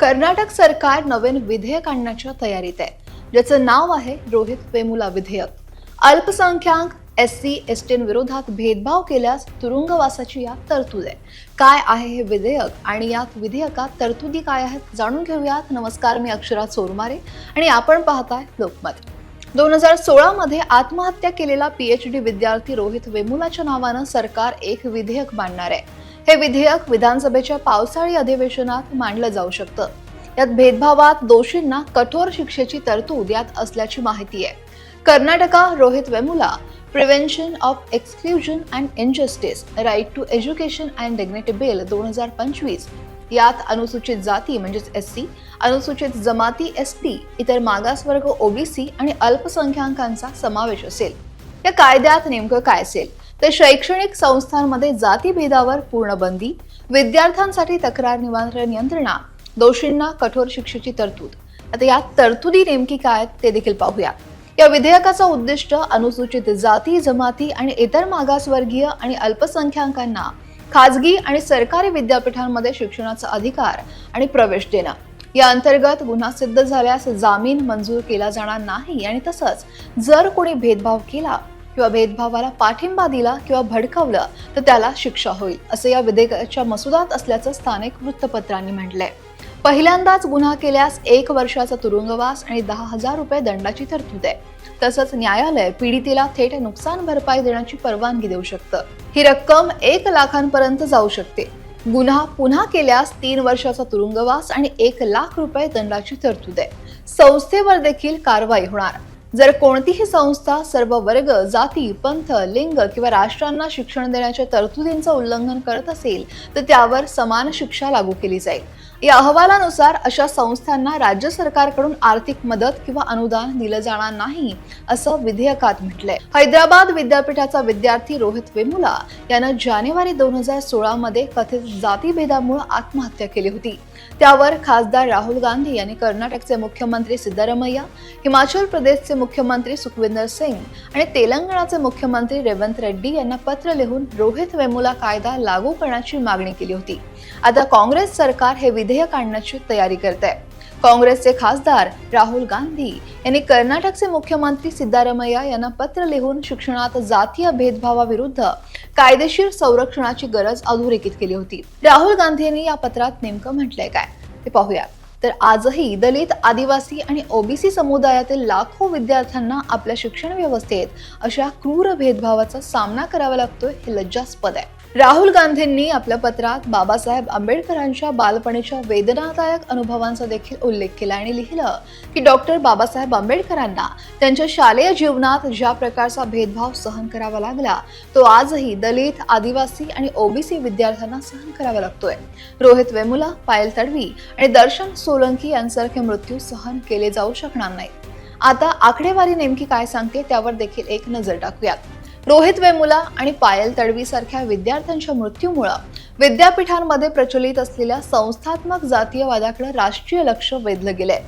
कर्नाटक सरकार नवीन विधेयक आणण्याच्या तयारीत आहे ज्याचं नाव आहे रोहित वेमुला विधेयक. अल्पसंख्याक एस सी एस विरोधात भेदभाव केल्यास तुरुंगवासाची यात तरतूद आहे. काय आहे हे विधेयक आणि यात विधेयकात तरतुदी काय आहेत जाणून घेऊयात. नमस्कार मी अक्षरा चोरमारे आणि आपण पाहताय लोकमत. दोन हजार सोळामध्ये आत्महत्या केलेला पीएच डी विद्यार्थी रोहित वेमुलाच्या नावानं सरकार एक विधेयक मांडणार आहे. हे विधेयक विधानसभेच्या पावसाळी अधिवेशनात मांडलं जाऊ शकतं. यात भेदभावात दोषींना कठोर शिक्षेची तरतूद यात असल्याची माहिती आहे. Karnataka Rohit Vemula prevention of exclusion and injustice right to education and dignity bill दोन हजार पंचवीस यात अनुसूचित जाती म्हणजेच एस सी अनुसूचित जमाती एस टी इतर मागासवर्ग ओबीसी आणि अल्पसंख्याकांचा समावेश असेल. या कायद्यात नेमकं काय असेल? तर शैक्षणिक संस्थांमध्ये जातीभेदावर पूर्ण बंदी विद्यार्थ्यांसाठी तक्रार निवारण यंत्रणा दोषींना कठोर शिक्षेची तरतूद. आता यात तरतुदी नेमकी काय आहेत ते देखील पाहूया. या विधेयकाचं उद्दिष्ट अनुसूचित जाती जमाती आणि इतर मागासवर्गीय आणि अल्पसंख्याकांना खाजगी आणि सरकारी विद्यापीठांमध्ये शिक्षणाचा अधिकार आणि प्रवेश देणं. या अंतर्गत गुन्हा सिद्ध झाल्यास जामीन मंजूर केला जाणार नाही आणि तसंच जर कोणी भेदभाव केला किंवा भेदभावाला पाठिंबा दिला किंवा भडकावलं तर त्याला शिक्षा होईल असं या विधेयकाच्या मसुदात असल्याचं स्थानिक वृत्तपत्रांनी म्हटलंय. पहिल्यांदाच गुन्हा केल्यास एक वर्षाचा तुरुंगवास आणि दहा हजार रुपये दंडाची तरतूद आहे. तसंच न्यायालय पीडितेला थेट नुकसान भरपाई देण्याची परवानगी देऊ शकतं. ही रक्कम एक लाखांपर्यंत जाऊ शकते. गुन्हा पुन्हा केल्यास तीन वर्षाचा तुरुंगवास आणि एक लाख रुपये दंडाची तरतूद आहे. संस्थेवर देखील कारवाई होणार. जर कोणतीही संस्था सर्व वर्ग जाती पंथ लिंग किंवा राष्ट्रांना शिक्षण देण्याच्या तरतुदींचं उल्लंघन करत असेल तर त्यावर समान शिक्षा लागू केली जाईल. या अहवालानुसार अशा संस्थांना राज्य सरकारकडून आर्थिक मदत किंवा अनुदान दिलं जाणार नाही असं विधेयकात म्हटलंय. हैदराबाद विद्यापीठाचा विद्यार्थी रोहित वेमुला यानं जानेवारी दोन हजार सोळा मध्ये कथित जातीभेदामुळे आत्महत्या केली होती. त्यावर खासदार राहुल गांधी यांनी कर्नाटकचे मुख्यमंत्री सिद्धरामय्या हिमाचल प्रदेशचे मुख्यमंत्री सुखविंदर सिंग आणि तेलंगणाचे मुख्यमंत्री रेवंत रेड्डी यांना पत्र लिहून रोहित वेमुला कायदा लागू करण्याची मागणी केली होती. आता काँग्रेस सरकार हे विधेयक आणण्याची तयारी करत आहे काँग्रेसचे खासदार राहुल गांधी यांनी कर्नाटकचे मुख्यमंत्री सिद्धारमैया यांना पत्र लिहून शिक्षणात जातीय भेदभावाविरुद्ध कायदेशीर संरक्षणाची गरज अधोरेखित केली होती. राहुल गांधी यांनी या पत्रात नेमकं म्हटलंय काय? ते पाहूया. तर आजही दलित आदिवासी आणि ओबीसी समुदायातील लाखो विद्यार्थ्यांना आपल्या शिक्षण व्यवस्थेत अशा क्रूर भेदभावाचा सामना करावा लागतोय हे लज्जास्पद आहे. राहुल गांधींनी आपल्या पत्रात बाबासाहेब आंबेडकरांच्या बालपणीच्या वेदनादायक अनुभवांचा देखील उल्लेख केला आणि लिहिलं की डॉक्टर बाबासाहेब आंबेडकरांना त्यांच्या शालेय जीवनात ज्या प्रकारचा भेदभाव सहन करावा लागला तो आजही दलित आदिवासी आणि ओबीसी विद्यार्थ्यांना सहन करावा लागतोय. रोहित वेमुला पायल तडवी आणि दर्शन सोलंकी यांसारखे मृत्यू सहन केले जाऊ शकणार नाहीत. आता आकडेवारी नेमकी काय सांगते त्यावर देखील एक नजर टाकूयात. रोहित वेमुला आणि पायल तडवीसारख्या विद्यार्थ्यांच्या मृत्यूमुळं विद्यापीठांमध्ये प्रचलित असलेल्या संस्थात्मक जातीयवादाकडे राष्ट्रीय लक्ष वेधलं गेलंय.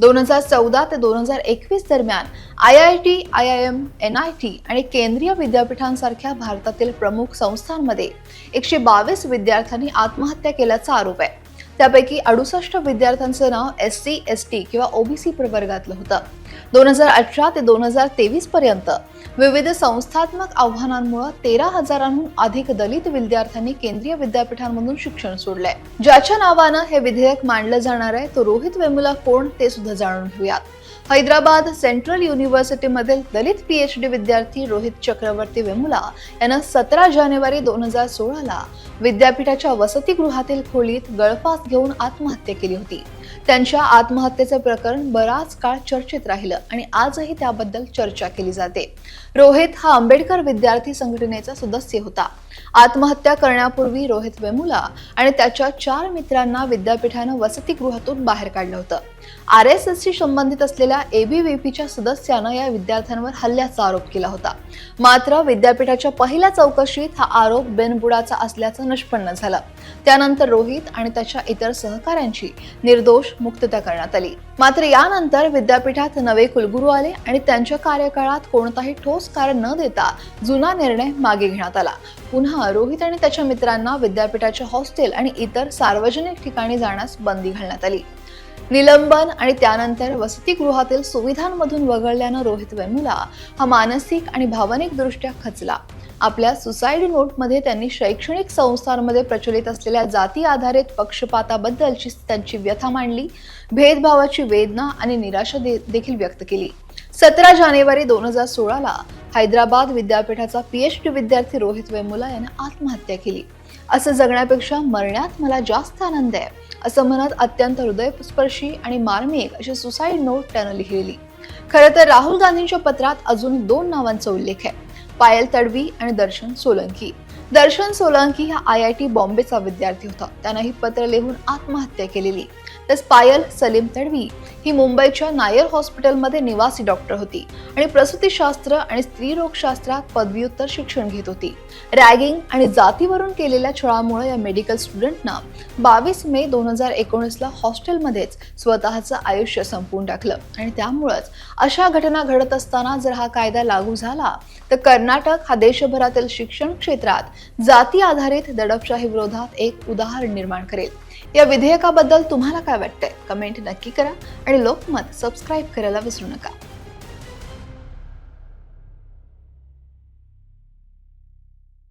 दोन हजार चौदा ते दोन हजार एकवीस दरम्यान I I T I I M N I T आणि केंद्रीय विद्यापीठांसारख्या भारतातील प्रमुख संस्थांमध्ये एकशे बावीस विद्यार्थ्यांनी आत्महत्या केल्याचा आरोप आहे. त्यापैकी अडुसष्ट विद्यार्थ्यांचं नाव एस सी एस टी किंवा ओबीसी प्रवर्गातलं होतं. दोन हजार अठरा ते दोन हजार तेवीस पर्यंत विविध संस्थात्मक आव्हानांमुळे तेरा हजारांहून अधिक दलित विद्यार्थ्यांनी केंद्रीय विद्यापीठांमधून शिक्षण सोडलंय. ज्याच्या नावानं हे विधेयक मांडलं जाणार आहे तो रोहित वेमुला कोण ते सुद्धा जाणून घेऊयात. हैदराबाद सेंट्रल युनिव्हर्सिटीमधील दलित पीएचडी विद्यार्थी रोहित चक्रवर्ती वेमुला यानं सतरा जानेवारी दोन हजार सोळाला विद्यापीठाच्या वसतिगृहातील खोलीत गळफास घेऊन आत्महत्या केली होती. त्यांच्या आत्महत्येचं प्रकरण बराच काळ चर्चेत राहिलं. आणि आजही त्याबद्दल चर्चा केली जाते. रोहित हा आंबेडकर विद्यार्थी संघटनेचा सदस्य होता. आत्महत्या करण्यापूर्वी रोहित वेमुला आणि त्याच्या चार मित्रांना विद्यापीठानं वसतिगृहातून बाहेर काढलं होतं. आर एस एसशी संबंधित असलेल्या एबीव्हीपीच्या सदस्यानं या विद्यार्थ्यांवर हल्ल्याचा आरोप केला होता. मात्र विद्यापीठाच्या पहिल्या चौकशीत हा आरोप बेनबुडाचा असल्याचं निष्पन्न झालं. त्यानंतर रोहित आणि त्याच्या इतर सहकाऱ्यांची निर्दोष मुक्तता करण्यात आली. मात्र यानंतर विद्यापीठात नवे कुलगुरू आले आणि त्यांच्या कार्यकाळात कोणताही ठोस कारण न देता जुना निर्णय मागे घेण्यात आला. पुन्हा रोहित आणि त्याच्या मित्रांना विद्यापीठाच्या हॉस्टेल आणि इतर सार्वजनिक ठिकाणी जाण्यास बंदी घालण्यात आली. निलंबन आणि त्यानंतर वसतिगृहातील सुविधांमधून वगळल्यानं रोहित वेमुला हा मानसिक आणि भावनिक दृष्ट्या खचला. आपल्या सुसाईड नोटमध्ये त्यांनी शैक्षणिक संस्थांमध्ये प्रचलित असलेल्या जाती आधारित पक्षपाताबद्दलची त्यांची व्यथा मांडली भेदभावाची वेदना आणि निराशा दे- देखील व्यक्त केली. सतरा जानेवारी दोन हजार सोळाला हैदराबाद विद्यापीठाचा पीएचडी विद्यार्थी रोहित वेमुला यानं आत्महत्या केली. असं जगण्यापेक्षा मरण्यात मला जास्त आनंद आहे असं म्हणत अत्यंत हृदयस्पर्शी आणि मार्मिक अशी सुसाईड नोट त्यानं लिहिलेली. खरं तर राहुल गांधींच्या पत्रात अजून दोन नावांचा उल्लेख आहे पायल तडवी आणि दर्शन सोलंकी. दर्शन सोलंकी हा आय आय टी बॉम्बेचा विद्यार्थी होता त्यानं ही पत्र लिहून आत्महत्या केलेली. तस पायल सलीम तडवी ही मुंबईच्या नायर हॉस्पिटलमध्ये निवासी डॉक्टर होती आणि प्रसूतीशास्त्र आणि स्त्रीरोगशास्त्रात पदव्युत्तर शिक्षण घेत होती. रॅगिंग आणि जातीवरून केलेल्या छळामुळे या मेडिकल स्टुडंटना बावीस मे दोन हजार एकोणीसला हॉस्टेलमध्येच स्वतःचं आयुष्य संपवून टाकलं. आणि त्यामुळंच अशा घटना घडत असताना जर हा कायदा लागू झाला तर कर्नाटक हा देशभरातील शिक्षण क्षेत्रात जाती आधारित दडपशाही विरोधात एक उदाहरण निर्माण करेल. या विधेयकाबद्दल तुम्हाला काय वाटतंय? कमेंट नक्की करा आणि लोकमत सबस्क्राईब करायला विसरू नका.